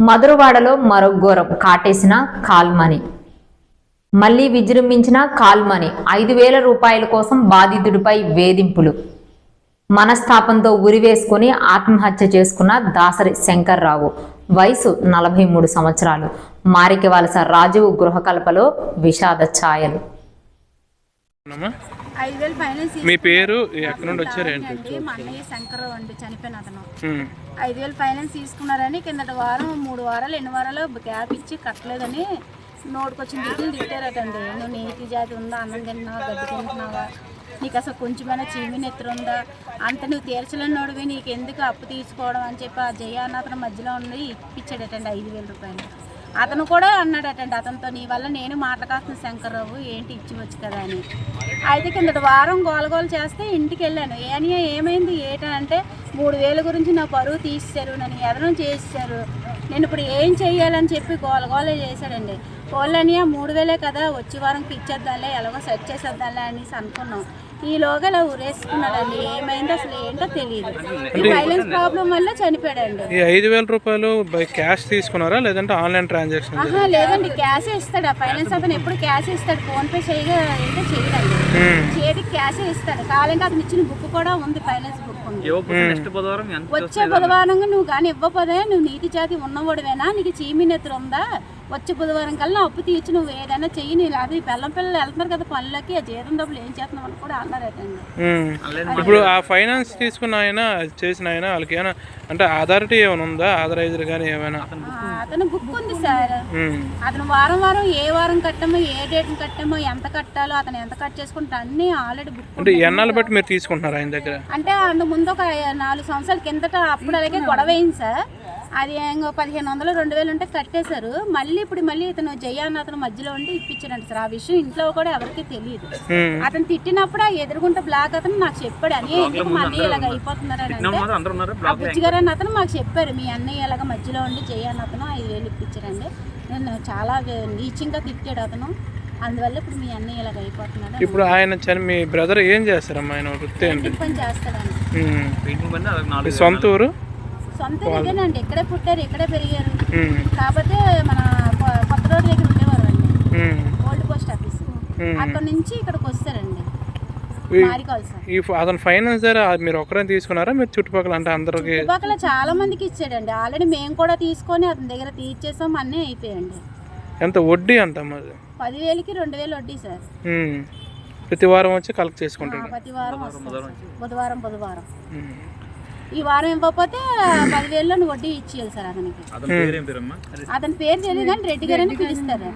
మధురవాడలో మరో ఘోరం. కాటేసిన కాల్మని. మళ్ళీ విజృంభించిన కాల్మని. ఐదు వేల రూపాయల కోసం బాధితుడిపై వేధింపులు. మనస్తాపంతో ఉరివేసుకుని ఆత్మహత్య చేసుకున్న దాసరి శంకర్రావు. వయసు నలభై మూడు సంవత్సరాలు. మారికవలస రాజువు గృహకల్పలో విషాద ఛాయలు అమ్మా ఐదు వేలు ఫైనాన్స్ మీ పేరు ఎక్కడి నుండి వచ్చారు ఏంటి? అండి మా అన్నయ్య శంకర్రావు అండి చనిపోయిన అతను. ఐదు వేలు ఫైనాన్స్ తీసుకున్నారని కిందటి వారం మూడు వారాలు ఎన్ని వారాలు గ్యాప్ ఇచ్చి కట్టలేదని నోటుకొచ్చిన దిక్కులు తిట్టారటండి. నువ్వు నీతి జాతి ఉందా? అన్నం తింటున్నావా? గడ్డి తింటున్నావా? నీకు అసలు కొంచెమైనా చీమి నెత్తురు ఉందా? అంత నువ్వు తీర్చలేని నోడివి నీకు ఎందుకు అప్పు తీసుకోవడం? అని చెప్పి ఆ జయ అన్న అతను మధ్యలో ఉండి ఇప్పించాడటండి ఐదు వేల రూపాయలు. అతను కూడా అన్నాడటండి అతనితో నీ వల్ల నేను మాట్లాడుతున్న శంకర్రావు ఏంటి ఇచ్చివచ్చు కదా అని. అయితే కిందటి వారం గోలగోలు చేస్తే ఇంటికి వెళ్ళాను. ఏనియా ఏమైంది? ఏంటంటే మూడు వేల గురించి నా పరువు తీసేశారు నన్ను ఎదనం చేసేసారు నేను ఇప్పుడు ఏం చెయ్యాలని చెప్పి గోలగోలే చేశాడండి. వాళ్ళనియా మూడు వేలే కదా వచ్చే వారంకి ఇచ్చేద్దాంలే ఎలాగో సెట్ చేసేద్దాంలే అనేసి అనుకున్నాం. ఈలోగా ఇలా ఉరేసుకున్నాడండి ఏమైందో అసలు ఏంటో తెలియదు ఈ వైలెన్స్ ప్రాబ్లం వల్ల చనిపోయాడండి. ఈ ఐదు వేల రూపాయలు బై క్యాష్ తీసుకున్నారా లేదంటే ఆన్లైన్ ట్రాన్సాక్షన్ ఆహా లేదండి. క్యాష్ ఇస్తాడు. ఆ ఫైనాన్స్ అతను ఎప్పుడు క్యాష్ ఇస్తాడు. ఫోన్ పే చేయగా ఏంటో చేయడండి. క్యాష్ ఇస్తాడు కావాలంటే అతను ఇచ్చిన బుక్ కూడా ఉంది ఫైనాన్స్ బుక్ ఉంది. ఇవ్వకపోతే నెక్స్ట్ బుధవారం ఎంత వచ్చే బుధవారం నువ్వు కానీ ఇవ్వకపోతే నువ్వు నీతి జాతి ఉన్నవాడివేనా? నీకు చీమి నెత్తురు ఉందా? వచ్చే బుధవారం కల్లా అప్పు తీర్చి నువ్వు ఏదైనా చెయ్యి నీ అది పిల్లం పిల్లలు వెళ్తున్నారు కదా పనులకి ఆ జీతం డబ్బులు ఏం చేస్తున్నావు అని కూడా అన్నారటండి ఇప్పుడు ఆ ఫైనాన్స్ తీసుకున్న ఆయన అది చేసిన ఆయన వాళ్ళకి ఏమైనా అంటే అథారిటీ ఏమైనా ఉందా? ఆథరైజర్ కానీ ఏమైనా? అతను బుక్ ఉంది సార్. ఉమ్, అతను వారం వారం ఏ వారం కట్టామో ఏ డేట్ కట్టామో ఎంత కట్టాలో అతను ఎంత కట్ చేసుకుంటే అన్నీ ఆల్రెడీ బుక్ అంటే ఎన్నాళ్ళు బట్టి మీరు తీసుకుంటున్నారు ఆయన దగ్గర? అంటే అంత ముందు ఒక నాలుగు సంవత్సరాల కిందట అప్పుడు అలాగే గొడవ అయింది సార్. అది ఇంకో పదిహేను వందలు రెండు వేలు ఉంటే కట్టేశారు. మళ్ళీ ఇప్పుడు మళ్ళీ ఇతను జయ అన్న అతను మధ్యలో ఉండి ఇప్పించాడంట సార్. ఆ విషయం ఇంట్లో కూడా ఎవరికీ తెలియదు. అతను తిట్టినప్పుడు ఆ ఎదురుగుంట బ్లాక్ అతను నాకు చెప్పాడు. అని ఎందుకు మా అన్నయ్య ఇలాగ అయిపోతున్నారని అంటే ఉన్నారు అందరూ ఉన్నారు ఆ బుజ్జిగారు అన్న అతను మాకు చెప్పారు. మీ అన్నయ్య ఇలాగ మధ్యలో ఉండి జయ అన్న అతను ఐదు వేలు ఇప్పించారండి. నేను చాలా నీచంగా తిట్టాడు అతను. అందువల్ల ఇప్పుడు మీ అన్నయ్య ఇలాగ అయిపోతున్నాడు ఇప్పుడు ఆయన చని మీ బ్రదర్ ఏం చేస్తారమ్మా ఆయన వృత్తి ఏంటి పని నాలుగు సొంత ఊరు? సొంత ఇదేనండి ఇక్కడే పుట్టారు ఇక్కడే పెరిగారు. కాకపోతే మన కొత్త రోడ్ దగ్గర ఉండేవారు అండి. Old post office. అక్కడ నుంచి ఇక్కడికి వస్తారండి. ఈ- అతను ఫైనాన్స్ దగ్గర మీరు ఒక్కరే తీసుకున్నారా? మీరు చుట్టుపక్కల అంటే అందరికి? చుట్టుపక్కల చాలా మందికి ఇచ్చాడండి. ఆల్రెడీ మేము కూడా తీసుకొని అతని దగ్గర తీర్చేసాం అన్నీ అయిపోయాయండి. ఎంత? వడ్డీ అంత మరి పదివేలకి రెండు వేలు వడ్డీ సార్. ప్రతి వారం వచ్చి కలెక్ట్ చేసుకుంటాడు. ప్రతి వారం. బుధవారం బుధవారం. ఈ వారం ఇవ్వకపోతే పదివేలలో వడ్డీ ఇచ్చేయాలి సార్ అతనికి. అతని పేరు తెలియదు కానీ రెడ్డి గారు అని పిలుస్తారు